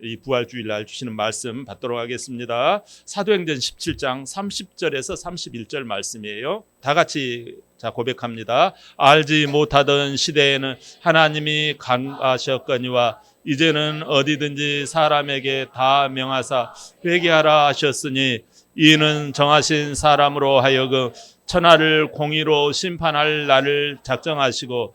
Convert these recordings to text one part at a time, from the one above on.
이 부활주일 날 주시는 말씀 받도록 하겠습니다. 사도행전 17장 30절에서 31절 말씀이에요. 다 같이 자 고백합니다. 알지 못하던 시대에는 하나님이 간하셨거니와 이제는 어디든지 사람에게 다 명하사 회개하라 하셨으니 이는 정하신 사람으로 하여금 천하를 공의로 심판할 날을 작정하시고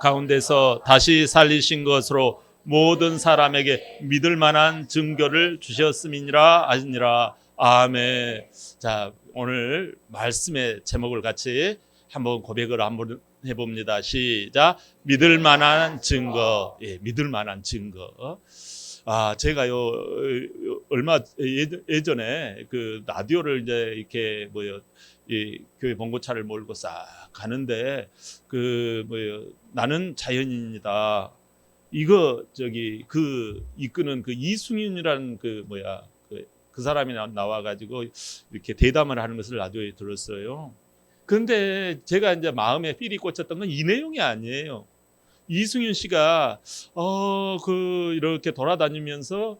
가운데서 다시 살리신 것으로 모든 사람에게 믿을 만한 증거를 주셨음이니라 하시니라 아멘. 자 오늘 말씀의 제목을 같이 한번 고백을 한번 해봅니다. 시작. 믿을 만한 증거. 예, 믿을 만한 증거. 아 제가요 어, 얼마 예- 예전에 그 라디오를 이제 이렇게 뭐요 이 교회 봉고차를 몰고 싹 가는데 그 뭐요 나는 자연인이다. 이거 저기 그 이끄는 그 이승윤이라는 그 뭐야 그, 그 사람이 나- 나와가지고 이렇게 대담을 하는 것을 라디오에 들었어요. 근데 제가 이제 마음에 필이 꽂혔던 건 이 내용이 아니에요. 이승윤 씨가 어 그 이렇게 돌아다니면서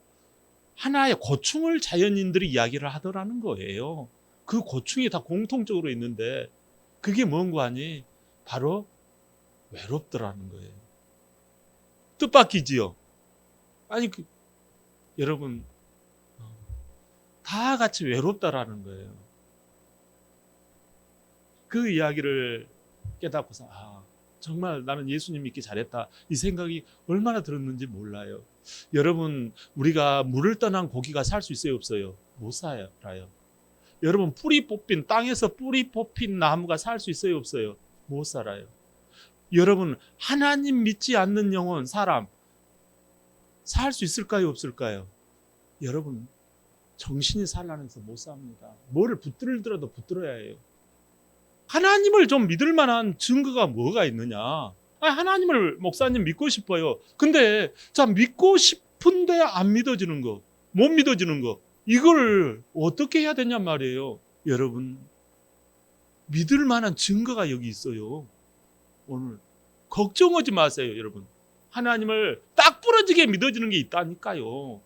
하나의 고충을 자연인들이 이야기를 하더라는 거예요. 그 고충이 다 공통적으로 있는데 그게 뭔가 하니 바로 외롭더라는 거예요. 뜻밖이지요. 아니 그, 여러분 어, 다 같이 외롭다라는 거예요. 그 이야기를 깨닫고서 아 정말 나는 예수님 믿기 잘했다 이 생각이 얼마나 들었는지 몰라요. 여러분 우리가 물을 떠난 고기가 살 수 있어요 없어요? 못 살아요. 여러분 뿌리 뽑힌 땅에서 뿌리 뽑힌 나무가 살 수 있어요 없어요? 못 살아요. 여러분 하나님 믿지 않는 영혼 사람 살 수 있을까요 없을까요? 여러분 정신이 산란해서 못 삽니다. 뭐를 붙들더라도 붙들어야 해요. 하나님을 좀 믿을 만한 증거가 뭐가 있느냐? 아, 하나님을 목사님 믿고 싶어요. 근데 자 믿고 싶은데 안 믿어지는 거, 못 믿어지는 거, 이걸 어떻게 해야 되냔 말이에요. 여러분 믿을 만한 증거가 여기 있어요. 오늘 걱정하지 마세요, 여러분. 하나님을 딱 부러지게 믿어지는 게 있다니까요.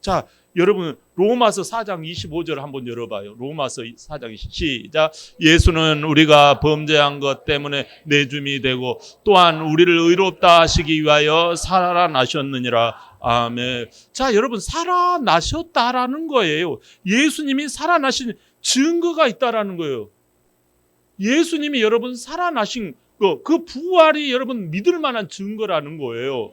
자, 여러분 로마서 4장 25절 한번 열어봐요. 로마서 4장 시작. 예수는 우리가 범죄한 것 때문에 내줌이 되고 또한 우리를 의롭다 하시기 위하여 살아나셨느니라. 아멘. 자, 여러분 살아나셨다라는 거예요. 예수님이 살아나신 증거가 있다라는 거예요. 예수님이 여러분 살아나신 거, 그 부활이 여러분 믿을 만한 증거라는 거예요.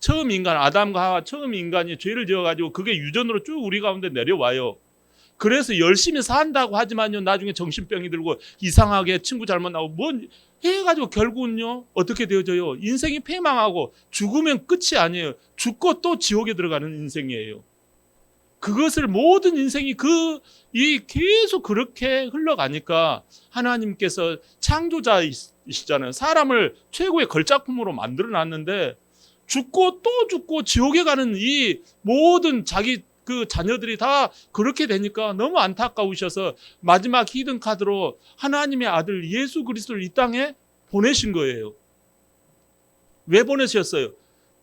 처음 인간 아담과 하와 처음 인간이 죄를 지어가지고 그게 유전으로 쭉 우리 가운데 내려와요. 그래서 열심히 산다고 하지만요 나중에 정신병이 들고 이상하게 친구 잘못 나오고 뭔 해가지고 결국은요 어떻게 되어져요 인생이 패망하고 죽으면 끝이 아니에요 죽고 또 지옥에 들어가는 인생이에요 그것을 모든 인생이 그 이 계속 그렇게 흘러가니까 하나님께서 창조자이시잖아요 사람을 최고의 걸작품으로 만들어 놨는데 죽고 또 죽고 지옥에 가는 이 모든 자기 그 자녀들이 다 그렇게 되니까 너무 안타까우셔서 마지막 히든 카드로 하나님의 아들 예수 그리스도를 이 땅에 보내신 거예요. 왜 보내셨어요?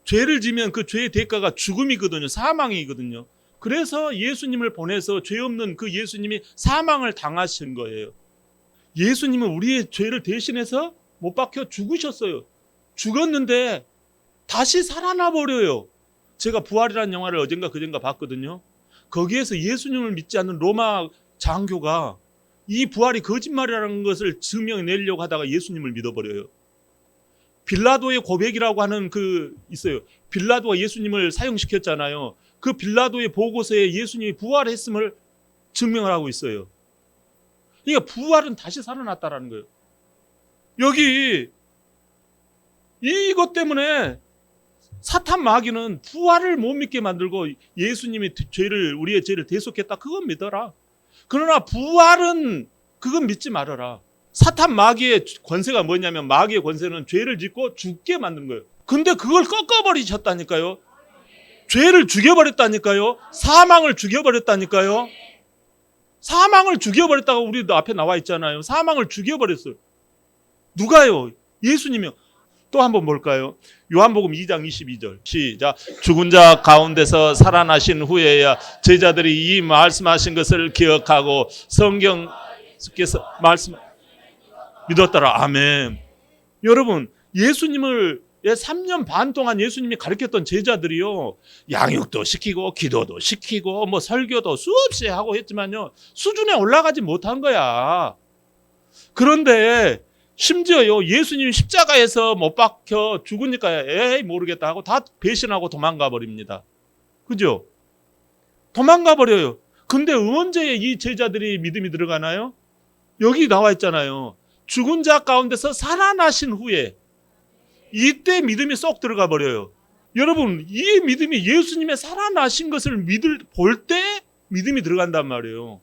죄를 지면 그 죄의 대가가 죽음이거든요. 사망이거든요. 그래서 예수님을 보내서 죄 없는 그 예수님이 사망을 당하신 거예요. 예수님은 우리의 죄를 대신해서 못 박혀 죽으셨어요. 죽었는데 다시 살아나 버려요. 제가 부활이라는 영화를 어젠가 그젠가 봤거든요. 거기에서 예수님을 믿지 않는 로마 장교가 이 부활이 거짓말이라는 것을 증명해내려고 하다가 예수님을 믿어버려요. 빌라도의 고백이라고 하는 그 있어요. 빌라도가 예수님을 사형시켰잖아요. 그 빌라도의 보고서에 예수님이 부활했음을 증명을 하고 있어요. 그러니까 부활은 다시 살아났다라는 거예요. 여기 이것 때문에 사탄 마귀는 부활을 못 믿게 만들고 예수님이 죄를 우리의 죄를 대속했다 그건 믿어라. 그러나 부활은 그건 믿지 말아라. 사탄 마귀의 권세가 뭐냐면 마귀의 권세는 죄를 짓고 죽게 만든 거예요. 근데 그걸 꺾어버리셨다니까요. 죄를 죽여버렸다니까요. 사망을 죽여버렸다니까요. 사망을 죽여버렸다가 우리도 앞에 나와 있잖아요. 사망을 죽여버렸어요. 누가요? 예수님이요. 또 한 번 볼까요? 요한복음 2장 22절 시작 죽은 자 가운데서 살아나신 후에야 제자들이 이 말씀하신 것을 기억하고 성경께서 말씀 믿었더라 아멘 여러분 예수님을 3년 반 동안 예수님이 가르쳤던 제자들이요 양육도 시키고 기도도 시키고 뭐 설교도 수없이 하고 했지만요 수준에 올라가지 못한 거야 그런데 심지어요 예수님이 십자가에서 못 박혀 죽으니까 에이 모르겠다 하고 다 배신하고 도망가 버립니다. 그죠? 도망가 버려요. 근데 언제 이 제자들이 믿음이 들어가나요? 여기 나와 있잖아요. 죽은 자 가운데서 살아나신 후에 이때 믿음이 쏙 들어가 버려요. 여러분 이 믿음이 예수님의 살아나신 것을 믿을 볼 때 믿음이 들어간단 말이에요.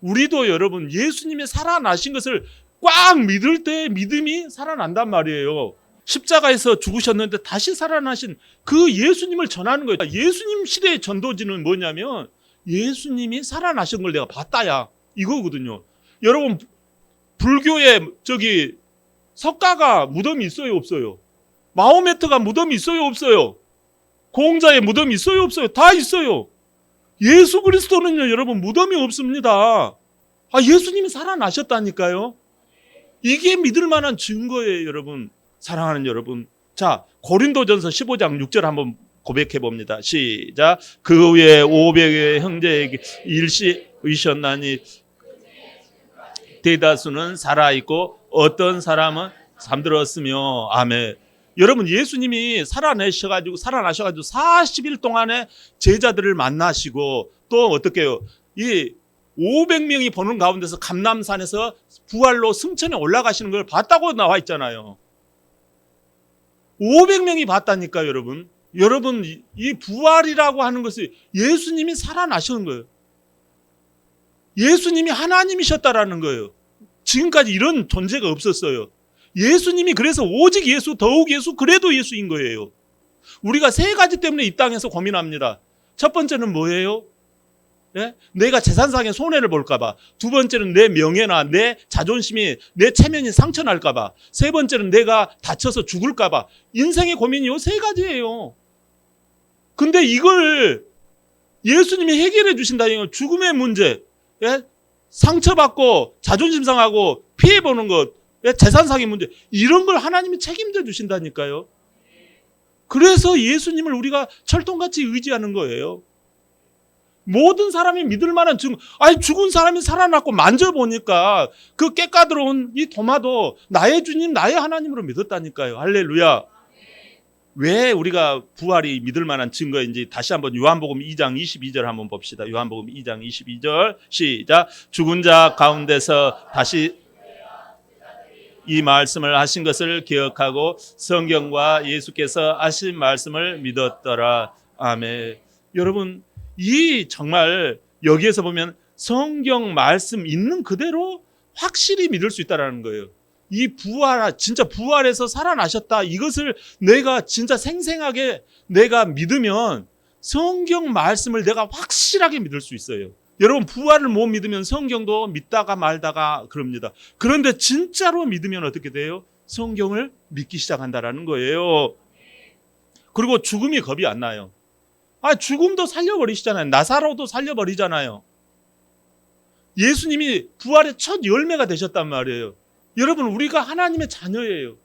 우리도 여러분 예수님의 살아나신 것을 꽉 믿을 때 믿음이 살아난단 말이에요. 십자가에서 죽으셨는데 다시 살아나신 그 예수님을 전하는 거예요. 예수님 시대의 전도지는 뭐냐면 예수님이 살아나신 걸 내가 봤다야 이거거든요. 여러분 불교에 저기 석가가 무덤이 있어요 없어요? 마호메트가 무덤이 있어요 없어요? 공자의 무덤이 있어요 없어요? 다 있어요. 예수 그리스도는요 여러분 무덤이 없습니다. 아 예수님이 살아나셨다니까요. 이게 믿을 만한 증거예요, 여러분. 사랑하는 여러분. 자, 고린도전서 15장 6절 한번 고백해 봅니다. 시작. 그 후에 500의 형제에게 일시 의셨나니 대다수는 살아 있고 어떤 사람은 잠들었으며 아멘. 여러분 예수님이 살아내셔가지고 살아나셔가지고 40일 동안에 제자들을 만나시고 또 어떻게요? 이 500명이 보는 가운데서 감남산에서 부활로 승천에 올라가시는 걸 봤다고 나와 있잖아요. 500명이 봤다니까 여러분. 여러분 이- 이 부활이라고 하는 것이 예수님이 살아나시는 거예요. 예수님이 하나님이셨다라는 거예요. 지금까지 이런 존재가 없었어요. 예수님이 그래서 오직 예수, 더욱 예수, 그래도 예수인 거예요. 우리가 세 가지 때문에 이 땅에서 고민합니다. 첫 번째는 뭐예요? 예? 내가 재산상의 손해를 볼까봐. 두 번째는 내 명예나 내 자존심이 내 체면이 상처날까봐. 세 번째는 내가 다쳐서 죽을까봐. 인생의 고민이 요 세 가지예요. 근데 이걸 예수님이 해결해 주신다는 건 죽음의 문제, 예? 상처받고 자존심 상하고 피해보는 것, 예? 재산상의 문제, 이런 걸 하나님이 책임져 주신다니까요. 그래서 예수님을 우리가 철통같이 의지하는 거예요. 모든 사람이 믿을 만한 증거. 아니 죽은 사람이 살아났고 만져보니까 그 깨까들어온 이 도마도 나의 주님, 나의 하나님으로 믿었다니까요. 할렐루야. 왜 우리가 부활이 믿을 만한 증거인지 다시 한번 요한복음 2장 22절 한번 봅시다. 요한복음 2장 22절 시작. 죽은 자 가운데서 다시 이 말씀을 하신 것을 기억하고 성경과 예수께서 하신 말씀을 믿었더라. 아멘. 여러분 이 정말 여기에서 보면 성경 말씀 있는 그대로 확실히 믿을 수 있다라는 거예요. 이 부활 진짜 부활해서 살아나셨다 이것을 내가 진짜 생생하게 내가 믿으면 성경 말씀을 내가 확실하게 믿을 수 있어요. 여러분 부활을 못 믿으면 성경도 믿다가 말다가 그럽니다. 그런데 진짜로 믿으면 어떻게 돼요? 성경을 믿기 시작한다라는 거예요. 그리고 죽음이 겁이 안 나요. 아, 죽음도 살려버리시잖아요. 나사로도 살려버리잖아요. 예수님이 부활의 첫 열매가 되셨단 말이에요. 여러분, 우리가 하나님의 자녀예요.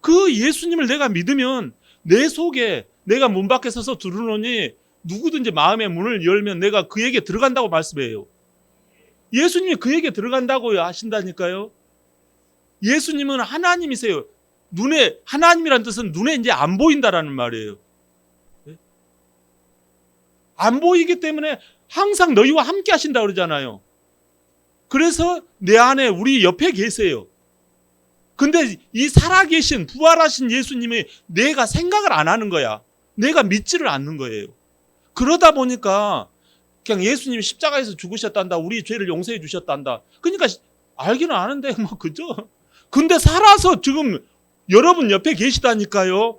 그 예수님을 내가 믿으면 내 속에 내가 문 밖에 서서 두루노니 누구든지 마음의 문을 열면 내가 그에게 들어간다고 말씀해요. 예수님이 그에게 들어간다고 하신다니까요. 예수님은 하나님이세요. 눈에, 하나님이란 뜻은 눈에 이제 안 보인다라는 말이에요. 안 보이기 때문에 항상 너희와 함께 하신다 그러잖아요. 그래서 내 안에 우리 옆에 계세요. 근데 이 살아계신 부활하신 예수님이 내가 생각을 안 하는 거야. 내가 믿지를 않는 거예요. 그러다 보니까 그냥 예수님이 십자가에서 죽으셨단다. 우리 죄를 용서해 주셨단다. 그러니까 알기는 아는데 뭐 그죠? 근데 살아서 지금 여러분 옆에 계시다니까요.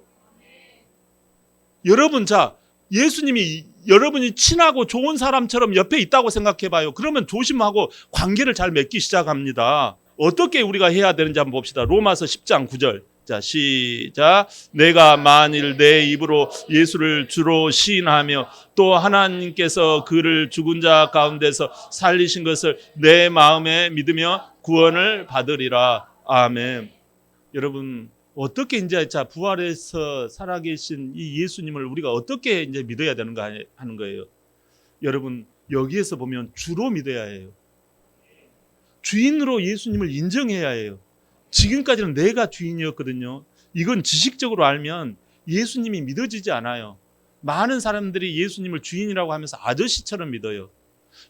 여러분 자 예수님이 여러분이 친하고 좋은 사람처럼 옆에 있다고 생각해 봐요. 그러면 조심하고 관계를 잘 맺기 시작합니다. 어떻게 우리가 해야 되는지 한번 봅시다. 로마서 10장 9절. 자, 시작. 내가 만일 내 입으로 예수를 주로 시인하며 또 하나님께서 그를 죽은 자 가운데서 살리신 것을 내 마음에 믿으며 구원을 받으리라. 아멘. 여러분, 어떻게 이제 자 부활해서 살아계신 이 예수님을 우리가 어떻게 이제 믿어야 되는가 하는 거예요. 여러분, 여기에서 보면 주로 믿어야 해요. 주인으로 예수님을 인정해야 해요. 지금까지는 내가 주인이었거든요. 이건 지식적으로 알면 예수님이 믿어지지 않아요. 많은 사람들이 예수님을 주인이라고 하면서 아저씨처럼 믿어요.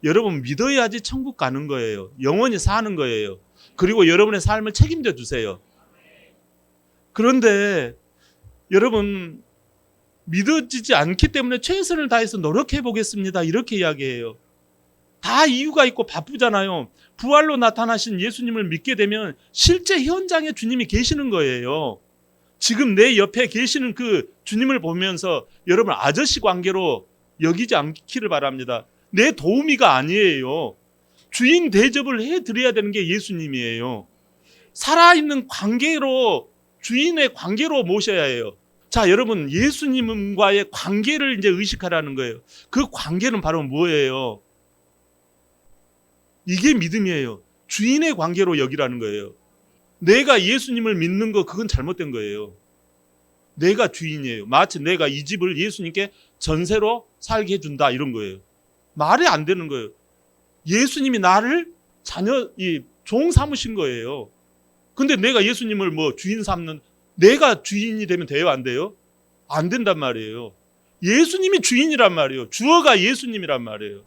여러분 믿어야지 천국 가는 거예요. 영원히 사는 거예요. 그리고 여러분의 삶을 책임져 주세요. 그런데 여러분 믿어지지 않기 때문에 최선을 다해서 노력해 보겠습니다. 이렇게 이야기해요. 다 이유가 있고 바쁘잖아요. 부활로 나타나신 예수님을 믿게 되면 실제 현장에 주님이 계시는 거예요. 지금 내 옆에 계시는 그 주님을 보면서 여러분 아저씨 관계로 여기지 않기를 바랍니다. 내 도우미가 아니에요. 주인 대접을 해 드려야 되는 게 예수님이에요. 살아있는 관계로 주인의 관계로 모셔야 해요. 자, 여러분 예수님과의 관계를 이제 의식하라는 거예요. 그 관계는 바로 뭐예요? 이게 믿음이에요. 주인의 관계로 여기라는 거예요. 내가 예수님을 믿는 거 그건 잘못된 거예요. 내가 주인이에요. 마치 내가 이 집을 예수님께 전세로 살게 해준다 이런 거예요. 말이 안 되는 거예요. 예수님이 나를 자녀 이종 삼으신 거예요. 근데 내가 예수님을 뭐 주인 삼는 내가 주인이 되면 돼요 안 돼요? 안 된단 말이에요. 예수님이 주인이란 말이에요. 주어가 예수님이란 말이에요.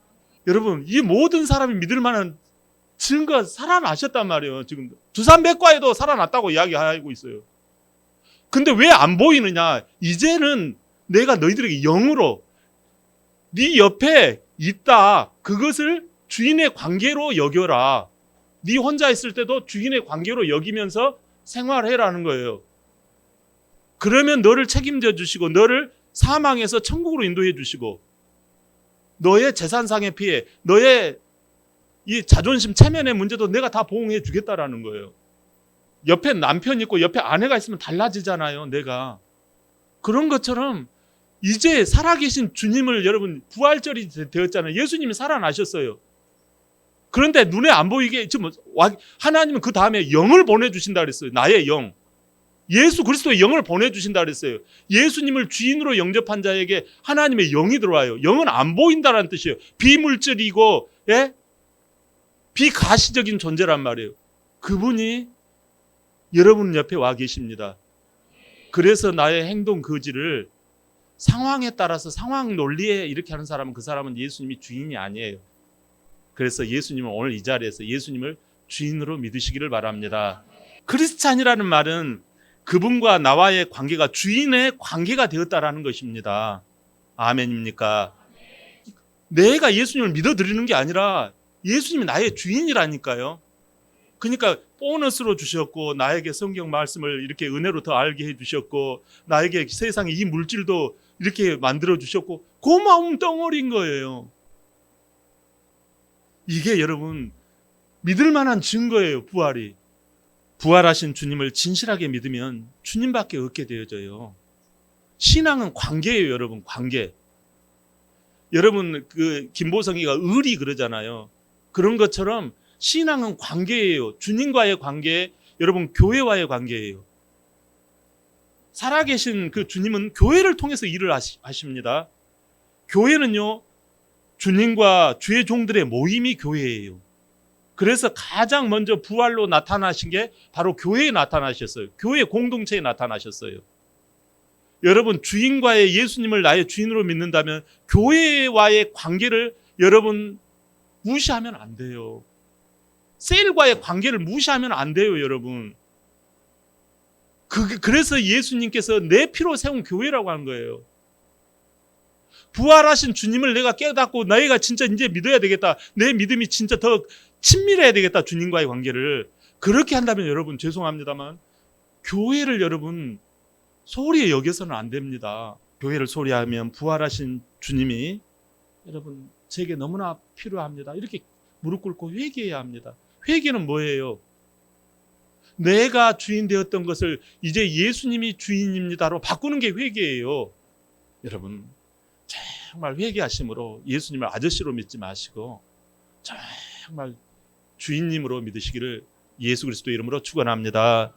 여러분 이 모든 사람이 믿을 만한 증거 살아나셨단 말이에요. 지금 두산백과에도 살아났다고 이야기하고 있어요. 근데 왜 안 보이느냐? 이제는 내가 너희들에게 영으로 네 옆에 있다. 그것을 주인의 관계로 여겨라. 네 혼자 있을 때도 주인의 관계로 여기면서 생활해라는 거예요. 그러면 너를 책임져 주시고 너를 사망에서 천국으로 인도해 주시고 너의 재산상의 피해, 너의 이 자존심 체면의 문제도 내가 다 보응해 주겠다라는 거예요. 옆에 남편 있고 옆에 아내가 있으면 달라지잖아요, 내가. 그런 것처럼 이제 살아계신 주님을 여러분 부활절이 되었잖아요. 예수님이 살아나셨어요. 그런데 눈에 안 보이게 지금 하나님은 그 다음에 영을 보내주신다 그랬어요. 나의 영. 예수 그리스도의 영을 보내주신다 그랬어요. 예수님을 주인으로 영접한 자에게 하나님의 영이 들어와요. 영은 안 보인다라는 뜻이에요. 비물질이고, 예? 비가시적인 존재란 말이에요. 그분이 여러분 옆에 와 계십니다. 그래서 나의 행동 거지를 상황에 따라서 상황 논리에 이렇게 하는 사람은 그 사람은 예수님이 주인이 아니에요. 그래서 예수님은 오늘 이 자리에서 예수님을 주인으로 믿으시기를 바랍니다. 크리스찬이라는 말은 그분과 나와의 관계가 주인의 관계가 되었다라는 것입니다. 아멘입니까? 내가 예수님을 믿어드리는 게 아니라 예수님이 나의 주인이라니까요. 그러니까 보너스로 주셨고 나에게 성경 말씀을 이렇게 은혜로 더 알게 해 주셨고 나에게 세상의 이 물질도 이렇게 만들어 주셨고 고마움 덩어리인 거예요. 이게 여러분 믿을 만한 증거예요, 부활이. 부활하신 주님을 진실하게 믿으면 주님밖에 없게 되어져요. 신앙은 관계예요, 여러분, 관계. 여러분 그 김보성이가 의리 그러잖아요. 그런 것처럼 신앙은 관계예요. 주님과의 관계, 여러분 교회와의 관계예요. 살아계신 그 주님은 교회를 통해서 일을 하십니다. 교회는요, 주님과 주의 종들의 모임이 교회예요. 그래서 가장 먼저 부활로 나타나신 게 바로 교회에 나타나셨어요. 교회 공동체에 나타나셨어요. 여러분, 주인과의 예수님을 나의 주인으로 믿는다면 교회와의 관계를 여러분 무시하면 안 돼요. 세일과의 관계를 무시하면 안 돼요, 여러분. 그, 그래서 예수님께서 내 피로 세운 교회라고 하는 거예요. 부활하신 주님을 내가 깨닫고 내가 진짜 이제 믿어야 되겠다. 내 믿음이 진짜 더 친밀해야 되겠다 주님과의 관계를 그렇게 한다면 여러분 죄송합니다만 교회를 여러분 소홀히 여겨서는 안 됩니다. 교회를 소홀히 하면 부활하신 주님이 여러분 제게 너무나 필요합니다. 이렇게 무릎 꿇고 회개해야 합니다. 회개는 뭐예요? 내가 주인 되었던 것을 이제 예수님이 주인입니다로 바꾸는 게 회개예요. 여러분 정말 회개하심으로 예수님을 아저씨로 믿지 마시고 정말 주인님으로 믿으시기를 예수 그리스도 이름으로 축원합니다.